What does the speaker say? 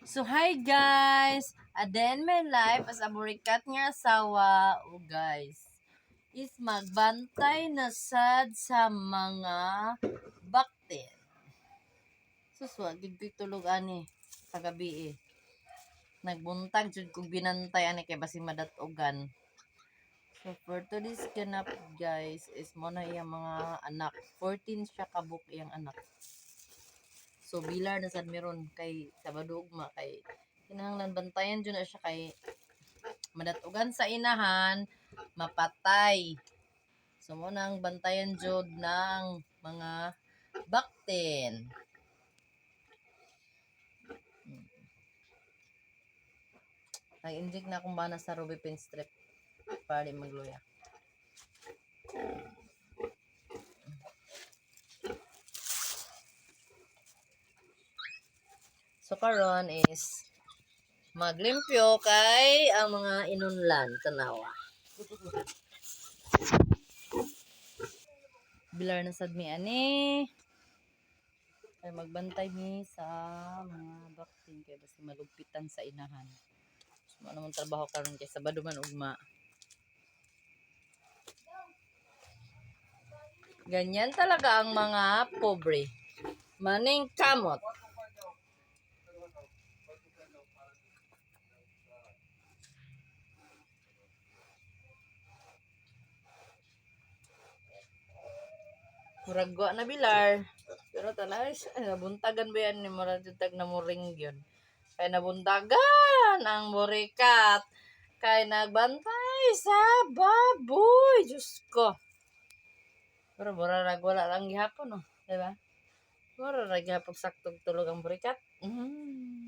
So, hi guys! Aden my life as a burikat nga asawa. O guys, is magbantay na sad sa mga bakter. Suswa, gigpig tulog ani sa gabi eh. Nagbuntag jud kog binantay ani kay basi madatogan. So for today's ganap guys is mo na iyang mga anak. 14 siya kabuk iyang anak. So bilar na sad meron kay Sabado ugma kay kinahanglan bantayan jud na siya kay madatugan sa inahan mapatay. So mo nang bantayan jud ng mga bakten. Nag-inject na akong bana sa Ruby Pin Strip para magluya. So karon is maglimpyo kay ang mga inunlan tanawa. Bilar na sad mi ani. Kay magbantay mi sa mga vaccine kay basta malugpitan sa inahan. So, ano man trabaho karon kay Sabado man ugma. Ganyan talaga ang mga pobre. Maning kamot. Muragwa na bilar. Pero tanay, ay, nabuntagan ba yan ni Muraditag na muring yun. Kaya nabuntagan ang murikat. Kaya nagbantay sa baboy. Diyos ko. Pero murarag wala lang gihapon, no? Diba? Murarag gihapon saktog tulog ang murikat. Mm.